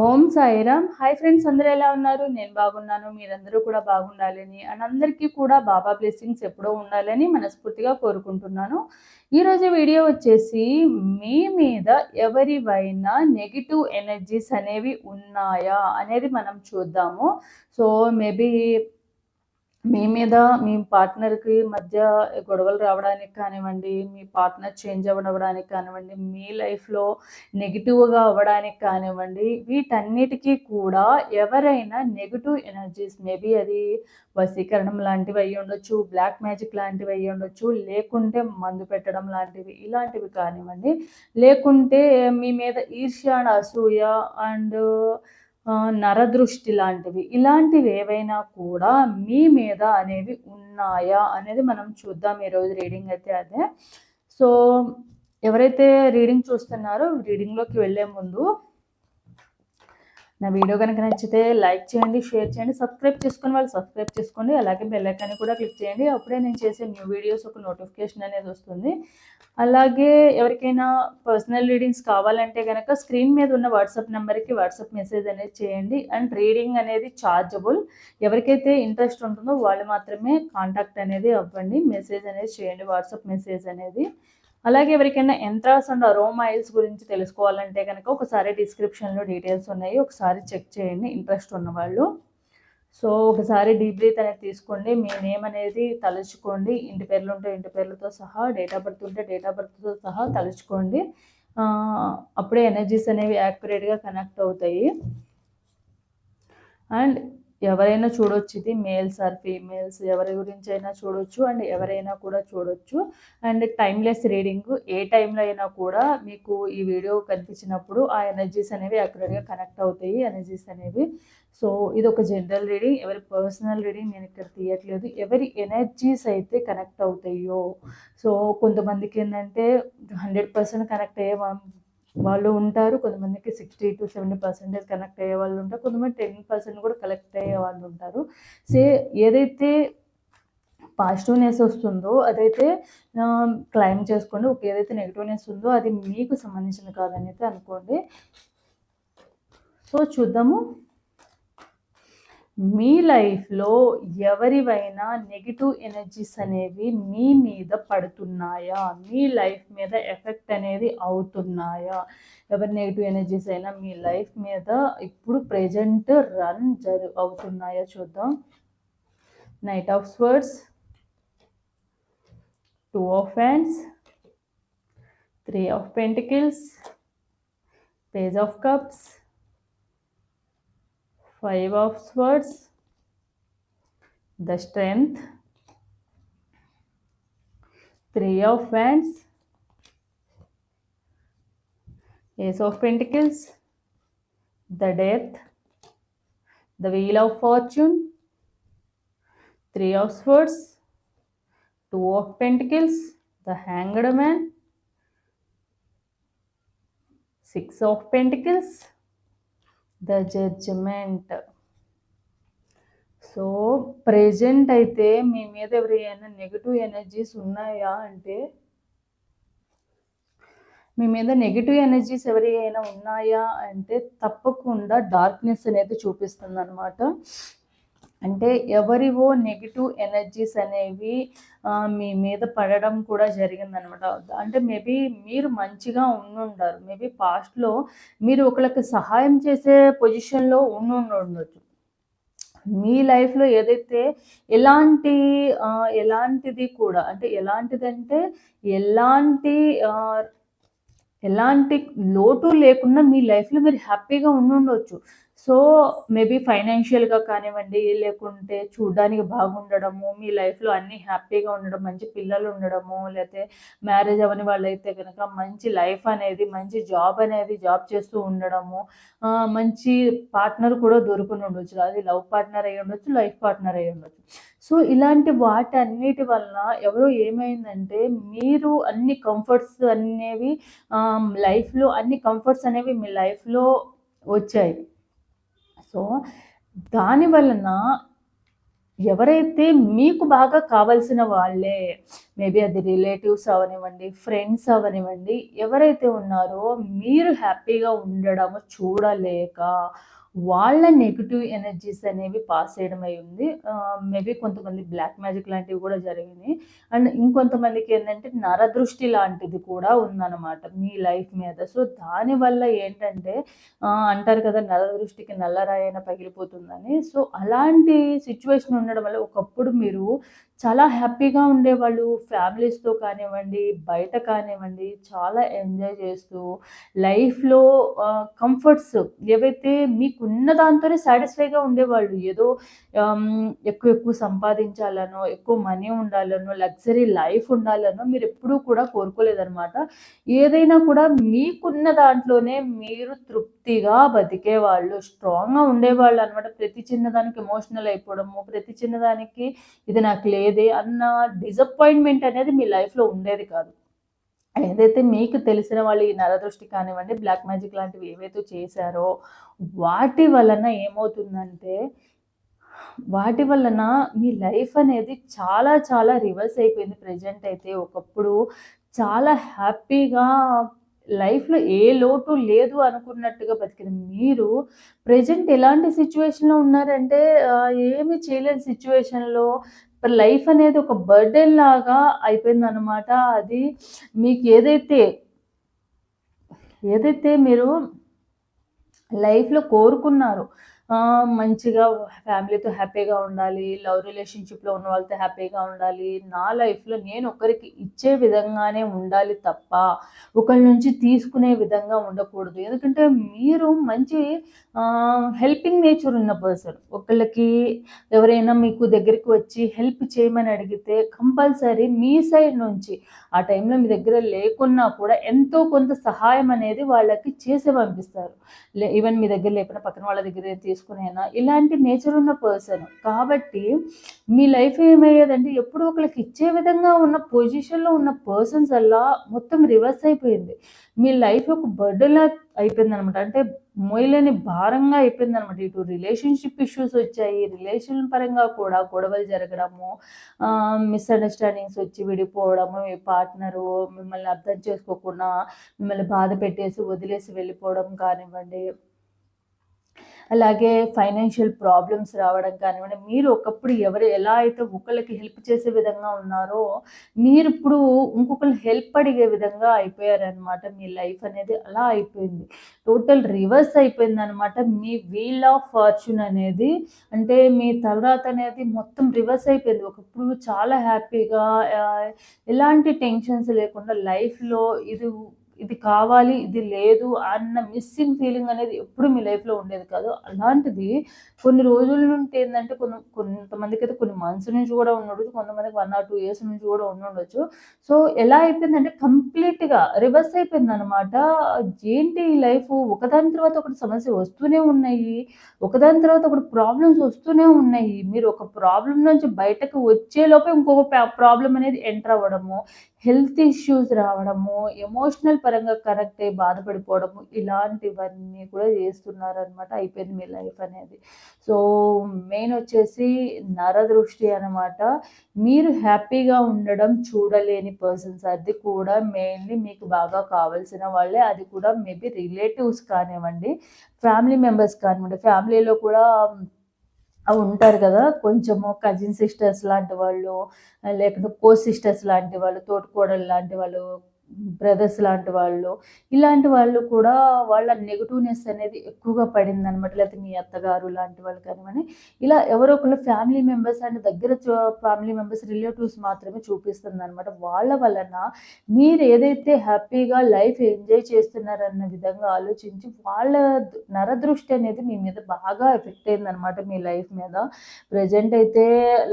ఓం Sairam. Hi friends అందరూ ఎలా ఉన్నారు? నేను బాగున్నాను మీరందరూ కూడా బాగుండాలని అండ్ అందరికీ కూడా బాబా బ్లెస్సింగ్స్ ఎప్పుడూ ఉండాలని మనస్ఫూర్తిగా కోరుకుంటున్నాను. ఈరోజు వీడియో వచ్చేసి మీ మీద ఎవరివైనా నెగిటివ్ ఎనర్జీస్ అనేవి ఉన్నాయా అనేది మనం చూద్దాము. సో మేబీ మీ మీద మీ పార్ట్నర్కి మధ్య గొడవలు రావడానికి కానివ్వండి మీ పార్ట్నర్ చేంజ్ అవ్వడానికి కానివ్వండి మీ లైఫ్లో నెగిటివ్గా అవ్వడానికి కానివ్వండి వీటన్నిటికీ కూడా ఎవరైనా నెగిటివ్ ఎనర్జీస్ మేబీ అది వశీకరణం లాంటివి అయ్యి ఉండొచ్చు బ్లాక్ మ్యాజిక్ లాంటివి అయ్యి ఉండొచ్చు లేకుంటే మందు పెట్టడం లాంటివి ఇలాంటివి కానివ్వండి లేకుంటే మీ మీద ఈర్ష్య అసూయ అండ్ నరదృష్టి లాంటివి. ఇలాంటివి ఏవైనా కూడా మీ మీద అనేవి ఉన్నాయా అనేది మనం చూద్దాం ఈరోజు రీడింగ్ అయితే అదే. సో ఎవరైతే రీడింగ్ చూస్తున్నారో రీడింగ్లోకి వెళ్ళే ముందు నా వీడియో కనుక నచ్చితే లైక్ చేయండి షేర్ చేయండి సబ్స్క్రైబ్ చేసుకుని వాళ్ళు సబ్స్క్రైబ్ చేసుకోండి. అలాగే బెల్లైకాన్ని కూడా క్లిక్ చేయండి. అప్పుడే నేను చేసే న్యూ వీడియోస్ ఒక నోటిఫికేషన్ అనేది వస్తుంది. అలాగే ఎవరికైనా పర్సనల్ రీడింగ్స్ కావాలంటే కనుక స్క్రీన్ మీద ఉన్న వాట్సాప్ నెంబర్కి వాట్సాప్ మెసేజ్ అనేది చేయండి. అండ్ రీడింగ్ అనేది ఛార్జబుల్ ఎవరికైతే ఇంట్రెస్ట్ ఉంటుందో వాళ్ళు మాత్రమే కాంటాక్ట్ అనేది అవ్వండి. మెసేజ్ అనేది చేయండి వాట్సాప్ మెసేజ్ అనేది. అలాగే ఎవరికైనా ఎంత్రాస్ అండ్ అరోమాయిల్స్ గురించి తెలుసుకోవాలంటే కనుక ఒకసారి డిస్క్రిప్షన్లో డీటెయిల్స్ ఉన్నాయి. ఒకసారి చెక్ చేయండి. ఇంట్రెస్ట్ ఉన్నవాళ్ళు. సో ఒకసారి డీప్ బ్రీత్ అనేది తీసుకోండి. మీ నేమ్ అనేది తలుచుకోండి. ఇంటి పేర్లు ఉంటే ఇంటి పేర్లతో సహా డేట్ ఆఫ్ బర్త్ ఉంటే డేట్ ఆఫ్ బర్త్తో సహా తలుచుకోండి. అప్పుడే ఎనర్జీస్ అనేవి యాక్యురేట్గా కనెక్ట్ అవుతాయి. అండ్ ఎవరైనా చూడొచ్చు ఇది. మేల్స్ ఆర్ ఫీమేల్స్ ఎవరి గురించి అయినా చూడొచ్చు అండ్ ఎవరైనా కూడా చూడొచ్చు. అండ్ టైమ్లెస్ రీడింగ్ ఏ టైంలో అయినా కూడా మీకు ఈ వీడియో కనిపించినప్పుడు ఆ ఎనర్జీస్ అనేవి అక్యురేట్గా కనెక్ట్ అవుతాయి ఎనర్జీస్ అనేవి. సో ఇది ఒక జనరల్ రీడింగ్. ఎవరి పర్సనల్ రీడింగ్ నేను ఇక్కడ తీయట్లేదు. ఎవరి ఎనర్జీస్ అయితే కనెక్ట్ అవుతాయో. సో కొంతమందికి ఏంటంటే హండ్రెడ్ పర్సెంట్ కనెక్ట్ అయ్యే వాళ్ళు ఉంటారు. కొంతమందికి sixty to seventy percentage connect అయ్యే వాళ్ళు ఉంటారు. కొంతమంది టెన్ పర్సెంట్ కూడా కలెక్ట్ అయ్యే వాళ్ళు ఉంటారు. సే ఏదైతే పాజిటివ్నెస్ వస్తుందో అదైతే క్లైమ్ చేసుకోండి. ఒక ఏదైతే నెగిటివ్నెస్ ఉందో అది మీకు సంబంధించింది కాదని అయితే అనుకోండి. సో చూద్దాము. మీ లైఫ్లో ఎవరివైనా నెగిటివ్ ఎనర్జీస్ అనేవి మీ మీద పడుతున్నాయా? మీ లైఫ్ మీద ఎఫెక్ట్ అనేది అవుతున్నాయా? ఎవరి నెగిటివ్ ఎనర్జీస్ అయినా మీ లైఫ్ మీద ఇప్పుడు ప్రజెంట్ రన్ జరు అవుతున్నాయా చూద్దాం. Knight of swords two of hands three of pentacles page of cups five of swords. The strength. Three of wands. Ace of pentacles. The death. The wheel of fortune. Three of swords. Two of pentacles. The hanged man. Six of pentacles the judgement. So present అయితే మీ మీద ఎవరైనా negative energies ఉన్నాయా అంటే? మీ మీద negative energies ఎవరైనా ఉన్నాయా అంటే? తప్పకుండా డార్క్నెస్ అనేది చూపిస్తుంది అనమాట అంటే ఎవరివో నెగిటివ్ ఎనర్జీస్ అనేవి మీ మీద పడడం కూడా జరిగిందనమాట. అంటే మేబీ మీరు మంచిగా ఉండుండారు. మేబీ పాస్ట్లో మీరు ఒకరికి సహాయం చేసే పొజిషన్లో ఉండి ఉండొచ్చు. మీ లైఫ్లో ఏదైతే ఎలాంటి ఎలాంటిది కూడా అంటే ఎలాంటిదంటే ఎలాంటి ఎలాంటి లోటు లేకుండా మీ లైఫ్లో మీరు హ్యాపీగా ఉండుండొచ్చు సో మేబీ ఫైనాన్షియల్‌గా కానివ్వండి, లేకుంటే చూడడానికి బాగుండడము, మీ లైఫ్‌లో అన్నీ హ్యాపీగా ఉండడం, మంచి పిల్లలు ఉండడము, లేకపోతే మ్యారేజ్ అవ్వని వాళ్ళైతే కనుక మంచి లైఫ్ అనేది, మంచి జాబ్ అనేది జాబ్ చేస్తూ ఉండడము, మంచి పార్ట్నర్ కూడా దొరుకుని ఉండొచ్చు. అది లవ్ పార్ట్నర్ అయ్యి ఉండొచ్చు, లైఫ్ పార్ట్నర్ అయ్యి ఉండొచ్చు. సో, ఇలాంటి వాటన్నిటి వలన ఎవరో ఏమైందంటే, మీరు అన్ని కంఫర్ట్స్ అనేవి లైఫ్‌లో అన్ని కంఫర్ట్స్ అనేవి మీ లైఫ్లో వచ్చాయి. సో దాని వలన ఎవరైతే మీకు బాగా కావాల్సిన వాళ్ళే మేబీ అది రిలేటివ్స్ అవనివ్వండి ఫ్రెండ్స్ అవనివ్వండి ఎవరైతే ఉన్నారో మీరు హ్యాపీగా ఉండడము చూడలేక వాళ్ళ నెగిటివ్ ఎనర్జీస్ అనేవి పాస్ చేయడం అయి ఉంది మేబీ కొంతమంది బ్లాక్ మ్యాజిక్ లాంటివి కూడా జరిగినాయి. అండ్ ఇంకొంతమందికి ఏంటంటే నరదృష్టి లాంటిది కూడా ఉందన్నమాట మీ లైఫ్ మీద. సో దానివల్ల ఏంటంటే అంటారు కదా నరదృష్టికి నల్లరాయన పగిలిపోతుందని. సో అలాంటి సిచ్యువేషన్ ఉండడం వల్ల ఒకప్పుడు మీరు చాలా హ్యాపీగా ఉండేవాళ్ళు. ఫ్యామిలీస్తో కానివ్వండి బయట కానివ్వండి చాలా ఎంజాయ్ చేస్తూ లైఫ్లో కంఫర్ట్స్ ఏవైతే మీకున్న దాంతోనే సాటిస్ఫైగా ఉండేవాళ్ళు. ఏదో ఎక్కువ ఎక్కువ సంపాదించాలనో ఎక్కువ మనీ ఉండాలనో లగ్జరీ లైఫ్ ఉండాలనో మీరు ఎప్పుడూ కూడా కోరుకోలేదనమాట ఏదైనా కూడా మీకున్న దాంట్లోనే మీరు తృప్తిగా బతికేవాళ్ళు స్ట్రాంగ్గా ఉండేవాళ్ళు అనమాట ప్రతి చిన్నదానికి ఎమోషనల్ అయిపోవడము ప్రతి చిన్నదానికి ఇది నాకు లేదు లేదే అన్న డిసప్పాయింట్మెంట్ అనేది మీ లైఫ్లో ఉండేది కాదు. ఏదైతే మీకు తెలిసిన వాళ్ళు ఈ నరదృష్టి కానివ్వండి బ్లాక్ మ్యాజిక్ లాంటివి ఏవైతే చేశారో వాటి వలన ఏమవుతుందంటే వాటి వలన మీ లైఫ్ అనేది చాలా చాలా రివర్స్ అయిపోయింది ప్రజెంట్ అయితే. ఒకప్పుడు చాలా హ్యాపీగా లైఫ్లో ఏ లోటు లేదు అనుకున్నట్టుగా బతికిన మీరు ప్రజెంట్ ఎలాంటి సిచ్యువేషన్లో ఉన్నారంటే ఏమి చేయలేని సిచ్యువేషన్లో లైఫ్ అనేది ఒక బర్డెన్ లాగా అయిపోయింది అనమాట అది మీకు ఏదైతే ఏదైతే మీరు లైఫ్లో కోరుకున్నారో మంచిగా ఫ్యామిలీతో హ్యాపీగా ఉండాలి లవ్ రిలేషన్షిప్లో ఉన్న వాళ్ళతో హ్యాపీగా ఉండాలి. నా లైఫ్లో నేను ఒకరికి ఇచ్చే విధంగానే ఉండాలి తప్ప ఒకరి నుంచి తీసుకునే విధంగా ఉండకూడదు. ఎందుకంటే మీరు మంచి హెల్పింగ్ నేచర్ ఉన్న పర్సన్. ఒకళ్ళకి ఎవరైనా మీకు దగ్గరికి వచ్చి హెల్ప్ చేయమని అడిగితే కంపల్సరీ మీ సైడ్ నుంచి ఆ టైంలో మీ దగ్గర లేకున్నా కూడా ఎంతో కొంత సహాయం అనేది వాళ్ళకి చేసి పంపిస్తారు. ఈవెన్ మీ దగ్గర లేకుండా పక్కన వాళ్ళ దగ్గర చేసుకునేనా? ఇలాంటి నేచర్ ఉన్న పర్సన్ కాబట్టి మీ లైఫ్ ఏమయ్యేదంటే ఎప్పుడు ఒకరికి ఇచ్చే విధంగా ఉన్న పొజిషన్లో ఉన్న పర్సన్స్ అలా మొత్తం రివర్స్ అయిపోయింది. మీ లైఫ్ ఒక బర్డెలా అయిపోయింది అనమాట అంటే మొయ్యలేని భారంగా అయిపోయింది అనమాట ఇటు రిలేషన్షిప్ ఇష్యూస్ వచ్చాయి. రిలేషన్ పరంగా కూడా గొడవలు జరగడము మిస్అండర్స్టాండింగ్స్ వచ్చి విడిపోవడము మీ పార్ట్నరు మిమ్మల్ని అర్థం చేసుకోకుండా మిమ్మల్ని బాధ పెట్టేసి వదిలేసి వెళ్ళిపోవడం కానివ్వండి అలాగే ఫైనాన్షియల్ ప్రాబ్లమ్స్ రావడం కానివ్వండి మీరు ఒకప్పుడు ఎవరు ఎలా అయితే ఒకళ్ళకి హెల్ప్ చేసే విధంగా ఉన్నారో మీరు ఇప్పుడు ఇంకొకరు హెల్ప్ అడిగే విధంగా అయిపోయారనమాట మీ లైఫ్ అనేది అలా అయిపోయింది. టోటల్ రివర్స్ అయిపోయింది అనమాట మీ వీల్ ఆఫ్ ఫార్చ్యూన్ అనేది అంటే మీ తర్వాత అనేది మొత్తం రివర్స్ అయిపోయింది. ఒకప్పుడు చాలా హ్యాపీగా ఎలాంటి టెన్షన్స్ లేకుండా లైఫ్లో ఇది ఇది కావాలి ఇది లేదు అన్న మిస్సింగ్ ఫీలింగ్ అనేది ఎప్పుడు మీ లైఫ్లో ఉండేది కాదు. అలాంటిది కొన్ని రోజుల నుండి ఏంటంటే కొన్ని కొంతమందికి అయితే కొన్ని మంత్స్ నుంచి కూడా ఉండొచ్చు కొంతమందికి వన్ ఆర్ టూ ఇయర్స్ నుంచి కూడా ఉండొచ్చు. సో ఎలా అయిపోయిందంటే కంప్లీట్గా రివర్స్ అయిపోయింది అనమాట ఏంటి ఈ లైఫ్ ఒకదాని తర్వాత ఒకటి సమస్య వస్తూనే ఉన్నాయి. ఒకదాని తర్వాత ఒకటి ప్రాబ్లమ్స్ వస్తూనే ఉన్నాయి. మీరు ఒక ప్రాబ్లం నుంచి బయటకు వచ్చేలోపే ఇంకొక ప్రాబ్లం అనేది ఎంటర్ అవ్వడము. హెల్త్ ఇష్యూస్ రావడము ఎమోషనల్ పరంగా కరెక్ట్ అయ్యి బాధపడిపోవడము ఇలాంటివన్నీ కూడా చేస్తున్నారనమాట అయిపోయింది మీ లైఫ్ అనేది. సో మెయిన్ వచ్చేసి నరదృష్టి అనమాట మీరు హ్యాపీగా ఉండడం చూడలేని పర్సన్స్ అది కూడా మెయిన్లీ మీకు బాగా కావాల్సిన వాళ్ళే. అది కూడా మేబీ రిలేటివ్స్ కానివ్వండి ఫ్యామిలీ మెంబర్స్ కానివ్వండి ఫ్యామిలీలో కూడా అవి ఉంటారు కదా కొంచెము కజిన్ సిస్టర్స్ లాంటి వాళ్ళు లేకపోతే కో సిస్టర్స్ లాంటి వాళ్ళు తోటికోడలు లాంటి వాళ్ళు బ్రదర్స్ లాంటి వాళ్ళు ఇలాంటి వాళ్ళు కూడా వాళ్ళ నెగటివ్నెస్ అనేది ఎక్కువగా పడింది అనమాట లేకపోతే మీ అత్తగారు లాంటి వాళ్ళు కానివ్వండి. ఇలా ఎవరో ఒకళ్ళు ఫ్యామిలీ మెంబర్స్ అండ్ దగ్గర ఫ్యామిలీ మెంబర్స్ రిలేటివ్స్ మాత్రమే చూపిస్తుంది అనమాట వాళ్ళ వలన మీరు ఏదైతే హ్యాపీగా లైఫ్ ఎంజాయ్ చేస్తున్నారన్న విధంగా ఆలోచించి వాళ్ళ నరదృష్టి అనేది మీ మీద బాగా ఎఫెక్ట్ అయింది అనమాట మీ లైఫ్ మీద. ప్రజెంట్ అయితే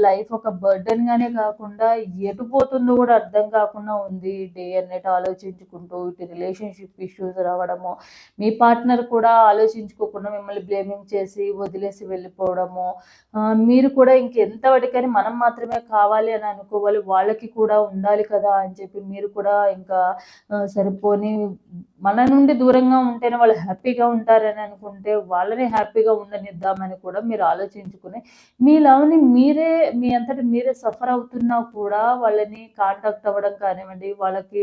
లైఫ్ ఒక బర్డన్గానే కాకుండా ఎటు పోతుందో కూడా అర్థం కాకుండా ఉంది డే అండ్ నైట్. ఆలోచించుకుంటూ ఇటు రిలేషన్షిప్ ఇష్యూస్ రావడము మీ పార్ట్నర్ కూడా ఆలోచించుకోకుండా మిమ్మల్ని బ్లేమింగ్ చేసి వదిలేసి వెళ్ళిపోవడము మీరు కూడా ఇంకెంత వాటికని మనం మాత్రమే కావాలి అని అనుకోవాలి వాళ్ళకి కూడా ఉండాలి కదా అని చెప్పి మీరు కూడా ఇంకా సరిపోని మన నుండి దూరంగా ఉంటేనే వాళ్ళు హ్యాపీగా ఉంటారని అనుకుంటే వాళ్ళని హ్యాపీగా ఉండనిద్దామని కూడా మీరు ఆలోచించుకుని మీ లవ్ని మీరే మీ అంతటి మీరే సఫర్ అవుతున్నా కూడా వాళ్ళని కాంటాక్ట్ అవ్వడం కానివ్వండి వాళ్ళకి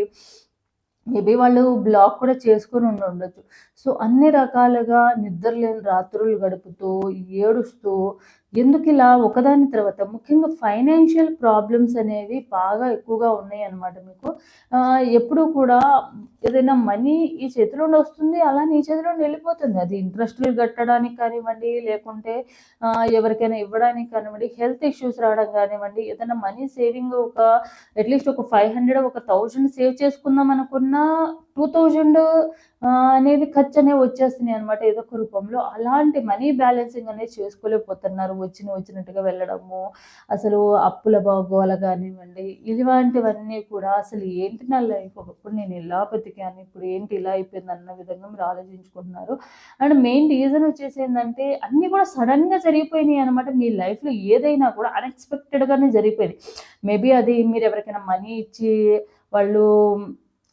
మేబీ వాళ్ళు బ్లాక్ కూడా చేసుకొని ఉండి ఉండొచ్చు. సో అన్ని రకాలుగా నిద్రలేని రాత్రులు గడుపుతూ ఏడుస్తూ ఎందుకు ఇలా ఒకదాని తర్వాత? ముఖ్యంగా ఫైనాన్షియల్ ప్రాబ్లమ్స్ అనేవి బాగా ఎక్కువగా ఉన్నాయి అనమాట మీకు. ఎప్పుడు కూడా ఏదైనా మనీ ఈ చేతిలో వస్తుంది అలా నీ చేతిలో వెళ్ళిపోతుంది. అది ఇంట్రెస్ట్లు కట్టడానికి కానివ్వండి లేకుంటే ఎవరికైనా ఇవ్వడానికి కానివ్వండి హెల్త్ ఇష్యూస్ రావడం కానివ్వండి ఏదైనా మనీ సేవింగ్ ఒక అట్లీస్ట్ ఒక ఫైవ్ హండ్రెడ్ ఒక థౌజండ్ సేవ్ చేసుకుందాం అనుకున్నా టూ థౌజండ్ అనేది ఖర్చు అనేవి వచ్చేస్తున్నాయి అనమాట ఏదో ఒక రూపంలో. అలాంటి మనీ బ్యాలెన్సింగ్ అనేది చేసుకోలేకపోతున్నారు వచ్చిన వచ్చినట్టుగా వెళ్ళడము అసలు అప్పుల బాగోల కానివ్వండి ఇలాంటివన్నీ కూడా అసలు ఏంటి నా లైఫ్ ఒకప్పుడు నేను ఇలా బతికాను ఇప్పుడు ఏంటి ఇలా అయిపోయింది అన్న విధంగా మీరు ఆలోచించుకుంటున్నారు. అండ్ మెయిన్ రీజన్ వచ్చేసి ఏంటంటే అన్నీ కూడా సడన్గా జరిగిపోయినాయి అనమాట మీ లైఫ్లో ఏదైనా కూడా అన్ఎక్స్పెక్టెడ్గానే జరిగిపోయింది మేబీ అది మీరు ఎవరికైనా మనీ ఇచ్చి వాళ్ళు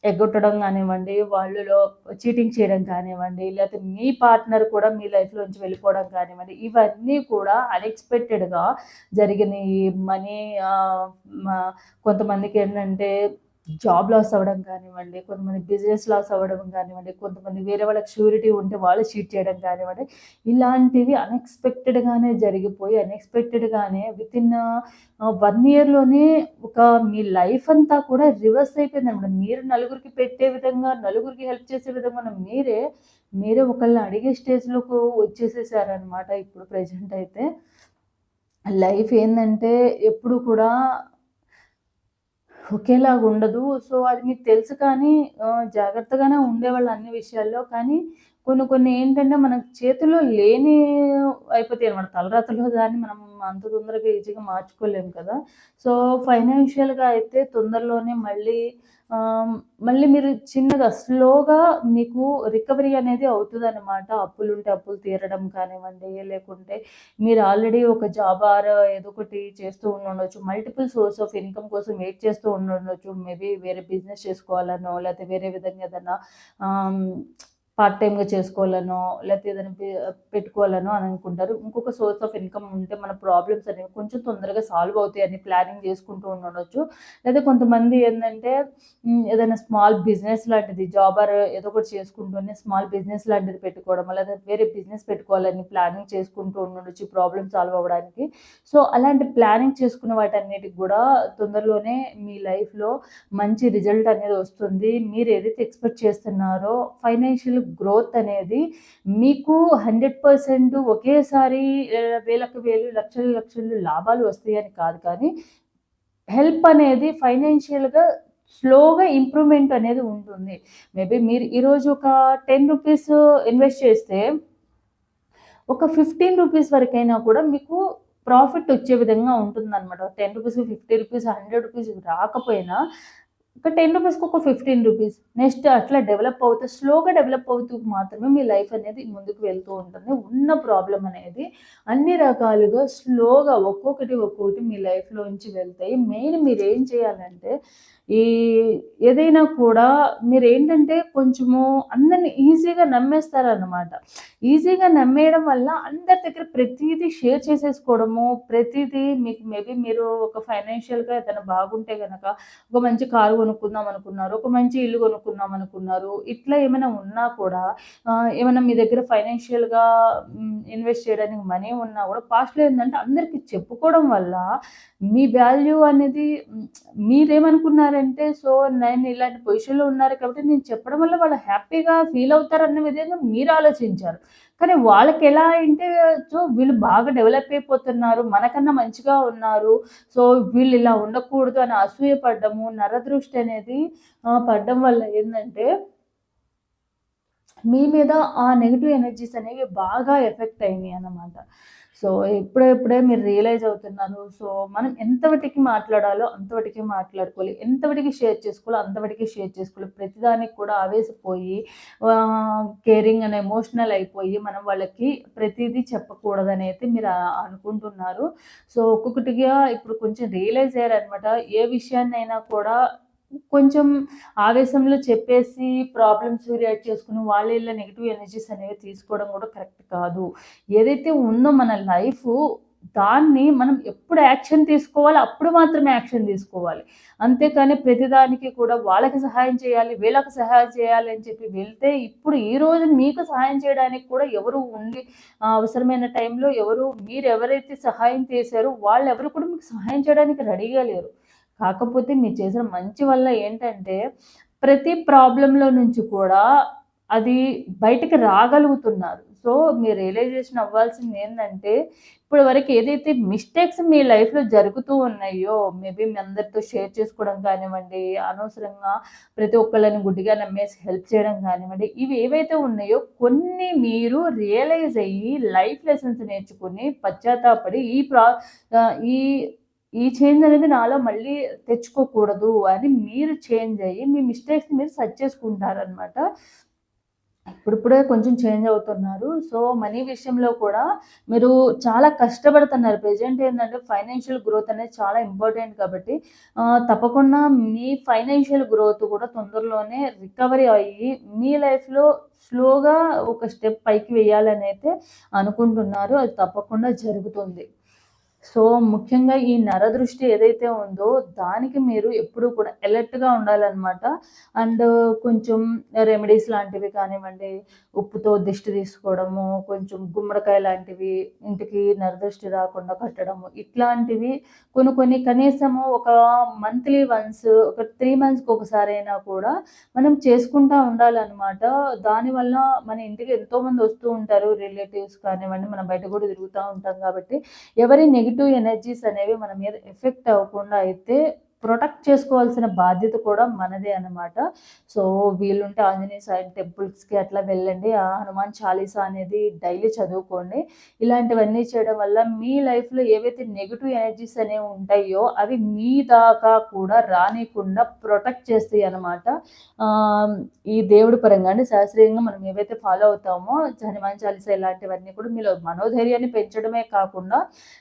ఎగ్గొట్టడం కానివ్వండి వాళ్ళలో చీటింగ్ చేయడం కానివ్వండి లేకపోతే మీ పార్ట్నర్ కూడా మీ లైఫ్లోంచి వెళ్ళిపోవడం కానివ్వండి ఇవన్నీ కూడా అన్ఎక్స్పెక్టెడ్గా జరిగిన మనీ కొంతమందికి ఏంటంటే జాబ్ లాస్ అవ్వడం కానివ్వండి కొంతమంది బిజినెస్ లాస్ అవ్వడం కానివ్వండి కొంతమంది వేరే వాళ్ళకి షూరిటీ ఉంటే వాళ్ళు చీట్ చేయడం కానివ్వండి ఇలాంటివి అన్ఎక్స్పెక్టెడ్గానే జరిగిపోయి అన్ఎక్స్పెక్టెడ్గానే విత్ ఇన్ వన్ ఇయర్లోనే ఒక మీ లైఫ్ అంతా కూడా రివర్స్ అయిపోయింది అనమాట. మీరు నలుగురికి పెట్టే విధంగా నలుగురికి హెల్ప్ చేసే విధంగా మీరే మీరే ఒకళ్ళని అడిగే స్టేజ్లోకి వచ్చేసేసారనమాట ఇప్పుడు ప్రజెంట్ అయితే. లైఫ్ ఏంటంటే ఎప్పుడు కూడా ఒకేలాగా ఉండదు. సో అది మీకు తెలుసు కానీ జాగ్రత్తగానే ఉండేవాళ్ళు అన్ని విషయాల్లో. కానీ కొన్ని కొన్ని ఏంటంటే మనకు చేతిలో లేని అయిపోతాయి అనమాట తలరాతలో దాన్ని మనం అంత తొందరగా ఈజీగా మార్చుకోలేము కదా. సో ఫైనాన్షియల్గా అయితే తొందరలోనే మళ్ళీ మళ్ళీ మీరు చిన్నగా స్లోగా మీకు రికవరీ అనేది అవుతుంది అనమాట అప్పులుంటే అప్పులు తీరడం కానివ్వండి లేకుంటే మీరు ఆల్రెడీ ఒక జాబ్ ఆర్ ఏదో ఒకటి చేస్తూ ఉండొచ్చు. మల్టిపుల్ సోర్స్ ఆఫ్ ఇన్కమ్ కోసం వెయిట్ చేస్తూ ఉండొచ్చు. మేబీ వేరే బిజినెస్ చేసుకోవాలనో లేకపోతే వేరే విధంగా ఏదన్నా పార్ట్ టైమ్గా చేసుకోవాలనో లేకపోతే ఏదైనా పెట్టుకోవాలనో అని అనుకుంటారు. ఇంకొక సోర్స్ ఆఫ్ ఇన్కమ్ ఉంటే మన ప్రాబ్లమ్స్ అనేవి కొంచెం తొందరగా సాల్వ్ అవుతాయి అని ప్లానింగ్ చేసుకుంటూ ఉండవచ్చు లేదా కొంతమంది ఏంటంటే ఏదైనా స్మాల్ బిజినెస్ లాంటిది జాబర్ ఏదో ఒకటి చేసుకుంటూనే స్మాల్ బిజినెస్ లాంటిది పెట్టుకోవడం లేదా వేరే బిజినెస్ పెట్టుకోవాలని ప్లానింగ్ చేసుకుంటూ ఉండొచ్చు ప్రాబ్లమ్ సాల్వ్ అవ్వడానికి. సో అలాంటి ప్లానింగ్ చేసుకున్న వాటన్నిటికి కూడా తొందరలోనే మీ లైఫ్లో మంచి రిజల్ట్ అనేది వస్తుంది. మీరు ఏదైతే ఎక్స్పెక్ట్ చేస్తున్నారో ఫైనాన్షియల్ గ్రోత్ అనేది మీకు హండ్రెడ్ పర్సెంట్ ఒకేసారి వేలకు వేలు లక్షలు లక్షలు లాభాలు వస్తాయని కాదు కానీ హెల్ప్ అనేది ఫైనాన్షియల్గా స్లోగా ఇంప్రూవ్మెంట్ అనేది ఉంటుంది. మేబీ మీరు ఈరోజు ఒక టెన్ రూపీస్ ఇన్వెస్ట్ చేస్తే ఒక ఫిఫ్టీన్ రూపీస్ వరకైనా కూడా మీకు ప్రాఫిట్ వచ్చే విధంగా ఉంటుంది అనమాట ten rupees fifty rupees hundred rupees రాకపోయినా ఒక టెన్ రూపీస్కి ఒక ఫిఫ్టీన్ రూపీస్ నెక్స్ట్ అట్లా డెవలప్ అవుతూ స్లోగా డెవలప్ అవుతూ మాత్రమే మీ లైఫ్ అనేది ముందుకు వెళ్తూ ఉంటుంది. ఉన్న ప్రాబ్లం అనేది అన్ని రకాలుగా స్లోగా ఒక్కొక్కటి ఒక్కొక్కటి మీ లైఫ్లోంచి వెళ్తాయి. మెయిన్ మీరు ఏం చేయాలంటే ఈ ఏదైనా కూడా మీరు ఏంటంటే కొంచెము అందరిని ఈజీగా నమ్మేస్తారనమాట ఈజీగా నమ్మేయడం వల్ల అందరి దగ్గర ప్రతిదీ షేర్ చేసేసుకోవడము ప్రతిదీ మీకు మేబీ మీరు ఒక ఫైనాన్షియల్గా ఏదైనా బాగుంటే కనుక ఒక మంచి కారు కొనుక్కుందాం అనుకున్నారు ఒక మంచి ఇల్లు కొనుక్కుందాం అనుకున్నారు. ఇట్లా ఏమైనా ఉన్నా కూడా ఏమైనా మీ దగ్గర ఫైనాన్షియల్గా ఇన్వెస్ట్ చేయడానికి మనీ ఉన్నా కూడా పాస్ట్లో ఏంటంటే అందరికీ చెప్పుకోవడం వల్ల మీ వాల్యూ అనేది మీరేమనుకున్నారంటే సో నేను ఇలాంటి పొజిషన్లో ఉన్నారు కాబట్టి నేను చెప్పడం వల్ల వాళ్ళు హ్యాపీగా ఫీల్ అవుతారు అన్న విధంగా మీరు ఆలోచించారు. కానీ వాళ్ళకి ఎలా అంటే సో వీళ్ళు బాగా డెవలప్ అయిపోతున్నారు మనకన్నా మంచిగా ఉన్నారు సో వీళ్ళు ఇలా ఉండకూడదు అని అసూయపడ్డము నరదృష్టి అనేది పడ్డం వల్ల ఏంటంటే మీ మీద ఆ నెగిటివ్ ఎనర్జీస్ అనేవి బాగా ఎఫెక్ట్ అయినాయి అన్నమాట. సో ఎప్పుడెప్పుడే మీరు రియలైజ్ అవుతున్నారు. సో మనం ఎంతవటికి మాట్లాడాలో అంతవటికి మాట్లాడుకోవాలి. ఎంతవటికి షేర్ చేసుకోవాలో అంతవటికి షేర్ చేసుకోవాలి. ప్రతిదానికి కూడా ఆవేశపోయి కేరింగ్ అండ్ ఎమోషనల్ అయిపోయి మనం వాళ్ళకి ప్రతిదీ చెప్పకూడదని అయితే మీరు అనుకుంటున్నారు. సో ఒక్కొక్కటిగా ఇప్పుడు కొంచెం రియలైజ్ అయ్యారనమాట ఏ విషయాన్నైనా కూడా కొంచెం ఆవేశంలో చెప్పేసి ప్రాబ్లమ్స్ రియాక్ట్ చేసుకుని వాళ్ళ ఇళ్ళ నెగిటివ్ ఎనర్జీస్ అనేవి తీసుకోవడం కూడా కరెక్ట్ కాదు. ఏదైతే ఉందో మన లైఫ్ దాన్ని మనం ఎప్పుడు యాక్షన్ తీసుకోవాలి అప్పుడు మాత్రమే యాక్షన్ తీసుకోవాలి. అంతేకాని ప్రతిదానికి కూడా వాళ్ళకి సహాయం చేయాలి వీళ్ళకి సహాయం చేయాలి అని చెప్పి వెళ్తే ఇప్పుడు ఈ రోజు మీకు సహాయం చేయడానికి కూడా ఎవరు ఉండి అవసరమైన టైంలో ఎవరు మీరు ఎవరైతే సహాయం చేశారో వాళ్ళు ఎవరు కూడా మీకు సహాయం చేయడానికి రెడీగా లేరు. కాకపోతే మీరు చేసిన మంచి వల్ల ఏంటంటే ప్రతి ప్రాబ్లంలో నుంచి కూడా అది బయటికి రాగలుగుతున్నారు. సో మీరు రియలైజేషన్ అవ్వాల్సింది ఏంటంటే ఇప్పటి వరకు ఏదైతే మిస్టేక్స్ మీ లైఫ్లో జరుగుతూ ఉన్నాయో మేబీ మీ అందరితో షేర్ చేసుకోవడం కానివ్వండి అనవసరంగా ప్రతి ఒక్కళ్ళని గుడ్డిగా నమ్మేసి హెల్ప్ చేయడం కానివ్వండి ఇవి ఏవైతే ఉన్నాయో కొన్ని మీరు రియలైజ్ అయ్యి లైఫ్ లెసన్స్ నేర్చుకుని పశ్చాత్తాపడి ఈ ప్రా ఈ ఈ చేంజ్ అనేది నాలో మళ్ళీ తెచ్చుకోకూడదు అని మీరు చేంజ్ అయ్యి మీ మిస్టేక్స్ మీరు సెట్ చేసుకుంటారనమాట ఇప్పుడిప్పుడే కొంచెం చేంజ్ అవుతున్నారు. సో మనీ విషయంలో కూడా మీరు చాలా కష్టపడుతున్నారు. ప్రజెంట్ ఏంటంటే ఫైనాన్షియల్ గ్రోత్ అనేది చాలా ఇంపార్టెంట్ కాబట్టి తప్పకుండా మీ ఫైనాన్షియల్ గ్రోత్ కూడా తొందరలోనే రికవరీ అయ్యి మీ లైఫ్లో స్లోగా ఒక స్టెప్ పైకి వేయాలని అయితే అనుకుంటున్నారు. అది తప్పకుండా జరుగుతుంది. సో ముఖ్యంగా ఈ నరదృష్టి ఏదైతే ఉందో దానికి మీరు ఎప్పుడూ కూడా ఎలర్ట్గా ఉండాలన్నమాట. అండ్ కొంచెం రెమెడీస్ లాంటివి కానివ్వండి ఉప్పుతో దిష్టి తీసుకోవడము కొంచెం గుమ్మడికాయ లాంటివి ఇంటికి నరదృష్టి రాకుండా కట్టడము ఇట్లాంటివి కొన్ని కొన్ని కనీసము ఒక మంత్లీ వన్స్ ఒక త్రీ మంత్స్కి ఒకసారి అయినా కూడా మనం చేసుకుంటా ఉండాలన్నమాట. దానివల్ల మన ఇంటికి ఎంతోమంది వస్తూ ఉంటారు రిలేటివ్స్ కానివ్వండి మనం బయట కూడా తిరుగుతూ ఉంటాం కాబట్టి ఎవరి నెగిటివ్ నెగిటివ్ ఎనర్జీస్ అనేవి మన మీద ఎఫెక్ట్ అవ్వకుండా అయితే ప్రొటెక్ట్ చేసుకోవాల్సిన బాధ్యత కూడా మనదే అనమాట సో వీలుంటే ఆంజనేయ సాయి టెంపుల్స్కి అట్లా వెళ్ళండి. ఆ హనుమాన్ చాలీసా అనేది డైలీ చదువుకోండి. ఇలాంటివన్నీ చేయడం వల్ల మీ లైఫ్లో ఏవైతే నెగిటివ్ ఎనర్జీస్ అనేవి ఉంటాయో అవి మీ దాకా కూడా రానికుండా ప్రొటెక్ట్ చేస్తాయి అనమాట ఈ దేవుడి పరంగా అంటే శాస్త్రీయంగా మనం ఏవైతే ఫాలో అవుతామో హనుమాన్ చాలీసా ఇలాంటివన్నీ కూడా మీలో మనోధైర్యాన్ని పెంచడమే కాకుండా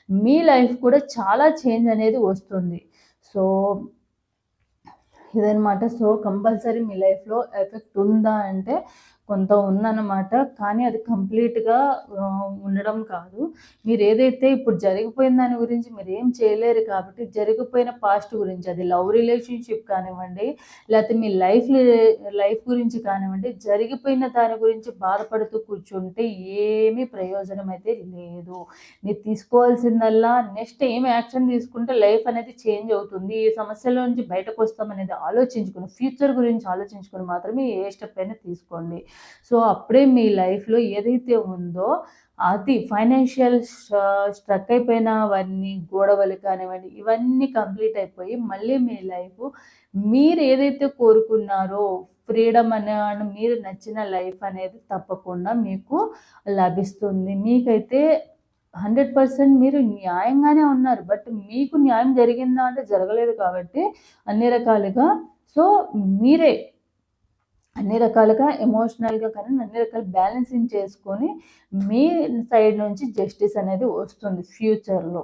మీ లైఫ్ కూడా చాలా చేంజ్ అనేది వస్తుంది. సో ఇదనమాట సో కంపల్సరీ మీ లైఫ్లో ఎఫెక్ట్ ఉందా అంటే కొంత ఉందన్నమాట. కానీ అది కంప్లీట్గా ఉండడం కాదు. మీరు ఏదైతే ఇప్పుడు జరిగిపోయిన దాని గురించి మీరు ఏం చేయలేరు కాబట్టి జరిగిపోయిన పాస్ట్ గురించి అది లవ్ రిలేషన్షిప్ కానివ్వండి లేకపోతే మీ లైఫ్ లైఫ్ గురించి కానివ్వండి జరిగిపోయిన దాని గురించి బాధపడుతూ కూర్చుంటే ఏమీ ప్రయోజనం అయితే లేదు. మీరు తీసుకోవాల్సిందల్లా నెక్స్ట్ ఏం యాక్షన్ తీసుకుంటే లైఫ్ అనేది చేంజ్ అవుతుంది. ఈ సమస్యల నుంచి బయటకు వస్తామనేది ఆలోచించుకుని ఫ్యూచర్ గురించి ఆలోచించుకుని మాత్రమే ఏ స్టెప్ అయినా తీసుకోండి. సో అప్పుడే మీ లైఫ్లో ఏదైతే ఉందో అది ఫైనాన్షియల్ స్ట్రక్ అయిపోయినవన్నీ గోడవలు కానివ్వండి ఇవన్నీ కంప్లీట్ అయిపోయి మళ్ళీ మీ లైఫ్ మీరు ఏదైతే కోరుకున్నారో ఫ్రీడమ్ అనే మీరు నచ్చిన లైఫ్ అనేది తప్పకుండా మీకు లభిస్తుంది. మీకైతే హండ్రెడ్ పర్సెంట్ మీరు న్యాయంగానే ఉన్నారు. బట్ మీకు న్యాయం జరిగిందా అంటే జరగలేదు కాబట్టి అన్ని రకాలుగా సో మీరే అన్ని రకాలుగా ఎమోషనల్గా కానీ అన్ని రకాల బ్యాలెన్సింగ్ చేసుకొని మీ సైడ్ నుంచి జస్టిస్ అనేది వస్తుంది ఫ్యూచర్లో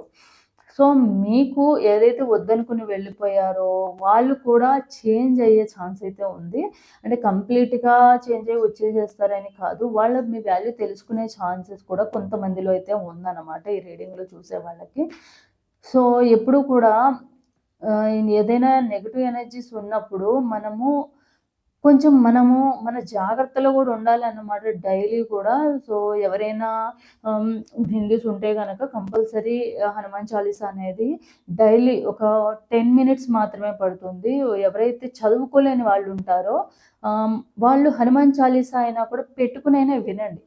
సో మీకు ఏదైతే వద్దనుకుని వెళ్ళిపోయారో వాళ్ళు కూడా చేంజ్ అయ్యే ఛాన్స్ అయితే ఉంది. అంటే కంప్లీట్గా చేంజ్ అయ్యి వచ్చేసేస్తారని కాదు వాళ్ళ మీ వాల్యూ తెలుసుకునే ఛాన్సెస్ కూడా కొంతమందిలో అయితే ఉందన్నమాట ఈ రీడింగ్లో చూసే వాళ్ళకి. సో ఎప్పుడు కూడా ఏదైనా నెగిటివ్ ఎనర్జీస్ ఉన్నప్పుడు మనము కొంచెం మనము మన జాగ్రత్తలో కూడా ఉండాలన్నమాట డైలీ కూడా. సో ఎవరైనా హిందూస్ ఉంటే కనుక కంపల్సరీ హనుమాన్ చాలీసా అనేది డైలీ ఒక టెన్ మినిట్స్ మాత్రమే పడుతుంది. ఎవరైతే చదువుకోలేని వాళ్ళు ఉంటారో వాళ్ళు హనుమాన్ చాలీసా అయినా కూడా పెట్టుకునైనా వినండి.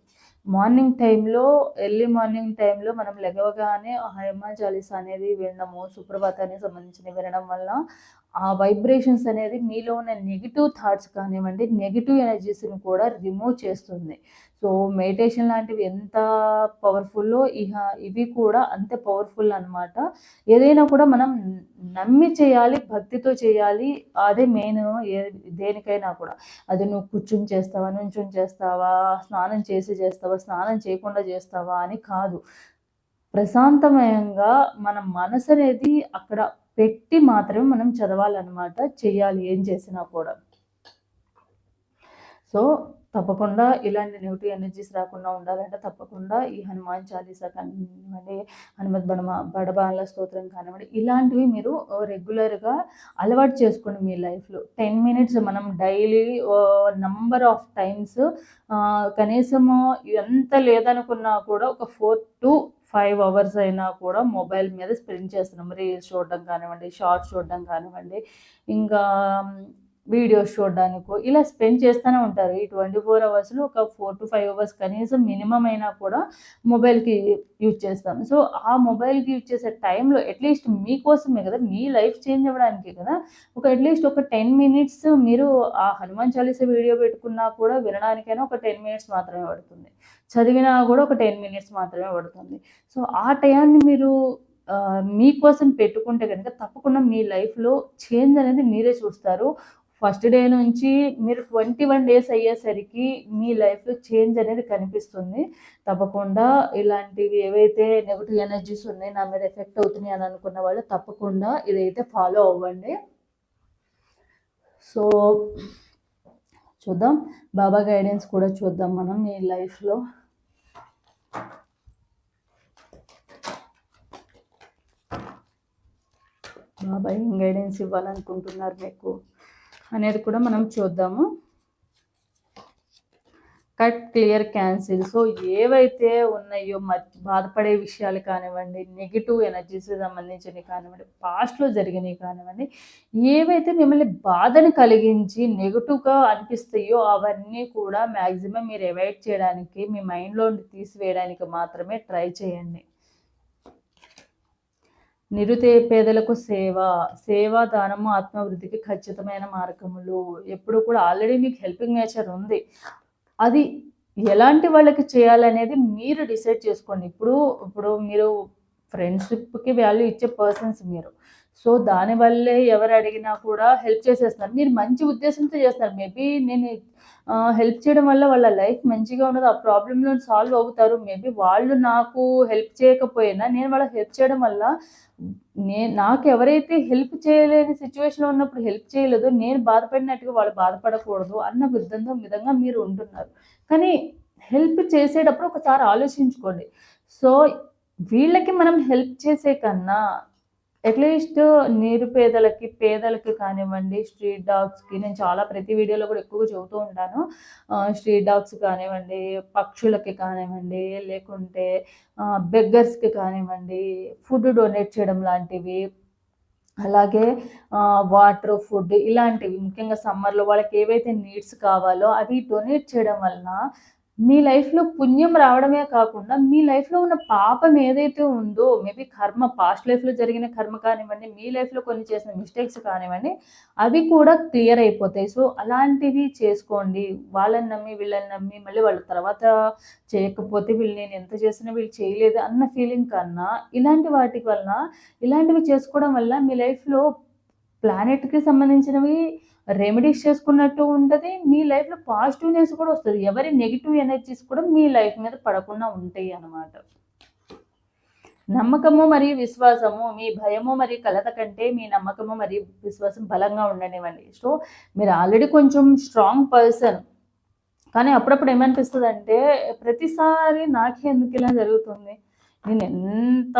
మార్నింగ్ టైంలో ఎర్లీ మార్నింగ్ టైంలో మనం లెగవగానే హనుమాన్ చాలీసా అనేది వినడము సుప్రభాతానికి సంబంధించిన వినడం వల్ల ఆ వైబ్రేషన్స్ అనేది మీలో ఉన్న నెగిటివ్ థాట్స్ కానివ్వండి నెగిటివ్ ఎనర్జీస్ని కూడా రిమూవ్ చేస్తుంది. సో మెడిటేషన్ లాంటివి ఎంత పవర్ఫుల్లో ఇహ ఇవి కూడా అంతే పవర్ఫుల్ అనమాట ఏదైనా కూడా మనం నమ్మి చేయాలి భక్తితో చేయాలి అదే మెయిన్ ఏ దేనికైనా కూడా. అది నువ్వు కూర్చుని చేస్తావా నుంచుని చేస్తావా స్నానం చేసి చేస్తావా స్నానం చేయకుండా చేస్తావా అని కాదు. ప్రశాంతమయంగా మన మనసు అనేది అక్కడ పెట్టి మాత్రమే మనం చదవాలన్నమాట చేయాలి ఏం చేసినా కూడా. సో తప్పకుండా ఇలాంటి నెగిటివ్ ఎనర్జీస్ రాకుండా ఉండాలంటే తప్పకుండా ఈ హనుమాన్ చాలీసా కానివ్వండి హనుమత్ బడమ బడబాల స్తోత్రం కానివ్వండి ఇలాంటివి మీరు రెగ్యులర్గా అలవాటు చేసుకోండి మీ లైఫ్లో. టెన్ మినిట్స్ మనం డైలీ నంబర్ ఆఫ్ టైమ్స్ కనీసము ఎంత లేదనుకున్నా కూడా ఒక ఫోర్ టు ఫైవ్ అవర్స్ అయినా కూడా మొబైల్ మీద స్పెండ్ చేస్తున్నాం. రీల్స్ చూడడం కానివ్వండి షార్ట్స్ చూడడం కానివ్వండి ఇంకా వీడియోస్ చూడడానికో ఇలా స్పెండ్ చేస్తూనే ఉంటారు. ఈ ట్వంటీ ఫోర్ అవర్స్లో ఒక ఫోర్ టు ఫైవ్ అవర్స్ కనీసం మినిమం అయినా కూడా మొబైల్కి యూజ్ చేస్తాం. సో ఆ మొబైల్కి యూజ్ చేసే టైంలో అట్లీస్ట్ మీకోసమే కదా మీ లైఫ్ చేంజ్ అవ్వడానికి కదా ఒక అట్లీస్ట్ ఒక టెన్ మినిట్స్ మీరు ఆ హనుమాన్ చాలీస వీడియో పెట్టుకున్నా కూడా వినడానికైనా ఒక టెన్ మినిట్స్ మాత్రమే పడుతుంది. చదివినా కూడా ఒక టెన్ మినిట్స్ మాత్రమే పడుతుంది. సో ఆ టయాన్ని మీరు మీకోసం పెట్టుకుంటే కనుక తప్పకుండా మీ లైఫ్లో చేంజ్ అనేది మీరే చూస్తారు. ఫస్ట్ డే నుంచి మీరు ట్వంటీ వన్ డేస్ అయ్యేసరికి మీ లైఫ్లో చేంజ్ అనేది కనిపిస్తుంది. తప్పకుండా ఇలాంటివి ఏవైతే నెగిటివ్ ఎనర్జీస్ ఉన్నాయి నా మీద ఎఫెక్ట్ అవుతున్నాయి అని అనుకున్న వాళ్ళు తప్పకుండా ఇదైతే ఫాలో అవ్వండి. సో చూద్దాం. బాబా గైడెన్స్ కూడా చూద్దాం మనం మీ లైఫ్లో బాబా ఏం గైడెన్స్ ఇవ్వాలనుకుంటున్నారు మీకు అనేది కూడా మనం చూద్దాము. Cut clear cancel. సో ఏవైతే ఉన్నాయో బాధపడే విషయాలు కానివ్వండి నెగిటివ్ ఎనర్జీస్కి సంబంధించినవి కానివ్వండి పాస్ట్లో జరిగినవి కానివ్వండి ఏవైతే మిమ్మల్ని బాధను కలిగించి నెగిటివ్గా అనిపిస్తాయో అవన్నీ కూడా మ్యాక్సిమం మీరు అవాయిడ్ చేయడానికి మీ మైండ్లో తీసివేయడానికి మాత్రమే ట్రై చేయండి. నిరుపేదలకు సేవ సేవా దానము ఆత్మవృద్ధికి ఖచ్చితమైన మార్గములు. ఎప్పుడు కూడా ఆల్రెడీ మీకు హెల్పింగ్ నేచర్ ఉంది. అది ఎలాంటి వాళ్ళకి చేయాలనేది మీరు డిసైడ్ చేసుకోండి. ఇప్పుడు ఇప్పుడు మీరు ఫ్రెండ్షిప్కి వాల్యూ ఇచ్చే పర్సన్స్ మీరు. సో దానివల్లే ఎవరు అడిగినా కూడా హెల్ప్ చేసేస్తున్నారు. మీరు మంచి ఉద్దేశంతో చేస్తున్నారు. మేబీ నేను హెల్ప్ చేయడం వల్ల వాళ్ళ లైఫ్ మంచిగా ఉండదు. ఆ ప్రాబ్లంలో సాల్వ్ అవుతారు. మేబీ వాళ్ళు నాకు హెల్ప్ చేయకపోయినా నేను వాళ్ళకి హెల్ప్ చేయడం వల్ల నేను నాకు ఎవరైతే హెల్ప్ చేయలేని సిచ్యువేషన్లో ఉన్నప్పుడు హెల్ప్ చేయలేదో నేను బాధపడినట్టుగా వాళ్ళు బాధపడకూడదు అన్న విధంగా విధంగా మీరు ఉంటున్నారు. కానీ హెల్ప్ చేసేటప్పుడు ఒకసారి ఆలోచించుకోండి. సో వీళ్ళకి మనం హెల్ప్ చేసే కన్నా అట్లీస్ట్ నిరుపేదలకి పేదలకి కానివ్వండి స్ట్రీట్ డాగ్స్కి నేను చాలా ప్రతి వీడియోలో కూడా ఎక్కువగా చెబుతూ ఉంటాను. స్ట్రీట్ డాగ్స్ కానివ్వండి పక్షులకి కానివ్వండి లేకుంటే బెగ్గర్స్కి కానివ్వండి ఫుడ్ డొనేట్ చేయడం లాంటివి. అలాగే వాటర్ ఫుడ్ ఇలాంటివి. ముఖ్యంగా సమ్మర్లో వాళ్ళకి ఏవైతే నీడ్స్ కావాలో అవి డొనేట్ చేయడం వలన మీ లైఫ్లో పుణ్యం రావడమే కాకుండా మీ లైఫ్లో ఉన్న పాపం ఏదైతే ఉందో మేబీ కర్మ పాస్ట్ లైఫ్లో జరిగిన కర్మ కానివ్వండి మీ లైఫ్లో కొన్ని చేసిన మిస్టేక్స్ కానివ్వండి అవి కూడా క్లియర్ అయిపోతాయి. సో అలాంటివి చేసుకోండి. వాళ్ళని నమ్మి వీళ్ళని నమ్మి మళ్ళీ వాళ్ళ తర్వాత చేయకపోతే వీళ్ళు నేను ఎంత చేసినా వీళ్ళు చేయలేదు అన్న ఫీలింగ్ కన్నా ఇలాంటి వాటి వలన ఇలాంటివి చేసుకోవడం వల్ల మీ లైఫ్లో ప్లానెట్కి సంబంధించినవి రెమెడీస్ చేసుకున్నట్టు ఉంటుంది. మీ లైఫ్లో పాజిటివ్నెస్ కూడా వస్తుంది. ఎవరి నెగిటివ్ ఎనర్జీస్ కూడా మీ లైఫ్ మీద పడకుండా ఉంటాయి అన్నమాట. నమ్మకము మరియు విశ్వాసము మీ భయము మరియు కలత కంటే మీ నమ్మకము మరియు విశ్వాసం బలంగా ఉండనివ్వండి. సో మీరు ఆల్రెడీ కొంచెం స్ట్రాంగ్ పర్సన్. కానీ అప్పుడప్పుడు ఏమనిపిస్తుంది అంటే ప్రతిసారి నాకే ఎందుకు ఇలా జరుగుతుంది? నేను ఎంత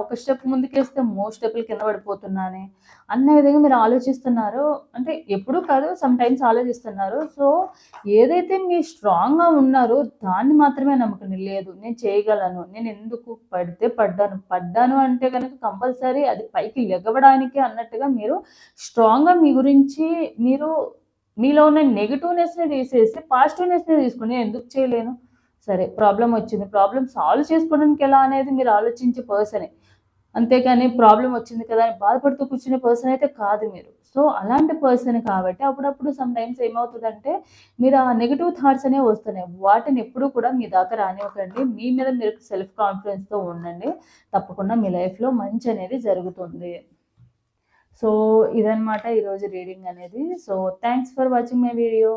ఒక స్టెప్ ముందుకేస్తే మూడు స్టెప్లు కింద పడిపోతున్నానే అన్న విధంగా మీరు ఆలోచిస్తున్నారు అంటే ఎప్పుడు కాదు సమ్ టైమ్స్ ఆలోచిస్తున్నారు. సో ఏదైతే మీరు స్ట్రాంగ్గా ఉన్నారో దాన్ని మాత్రమే నమ్మకండి లేదు. నేను చేయగలను నేను ఎందుకు పడితే పడ్డాను. పడ్డాను అంటే కనుక కంపల్సరీ అది పైకి లెగవడానికి అన్నట్టుగా మీరు స్ట్రాంగ్గా మీ గురించి మీరు మీలో ఉన్న నెగిటివ్నెస్ని తీసేసి పాజిటివ్నెస్ని తీసుకుని ఎందుకు చేయలేను? సరే ప్రాబ్లం వచ్చింది. ప్రాబ్లం సాల్వ్ చేసుకోవడానికి ఎలా అనేది మీరు ఆలోచించే పర్సనే. అంతేకాని ప్రాబ్లం వచ్చింది కదా అని బాధపడుతూ కూర్చునే పర్సన్ అయితే కాదు మీరు. సో అలాంటి పర్సన్ కాబట్టి అప్పుడప్పుడు సమ్ టైమ్స్ ఏమవుతుందంటే మీరు ఆ నెగిటివ్ థాట్స్ అనేవి వస్తున్నాయి. వాటిని ఎప్పుడు కూడా మీ దాకా రానివ్వకండి. మీ మీద మీరు సెల్ఫ్ కాన్ఫిడెన్స్తో ఉండండి. తప్పకుండా మీ లైఫ్లో మంచి అనేది జరుగుతుంది. సో ఇదనమాట ఈరోజు రీడింగ్ అనేది. So thanks for watching my video.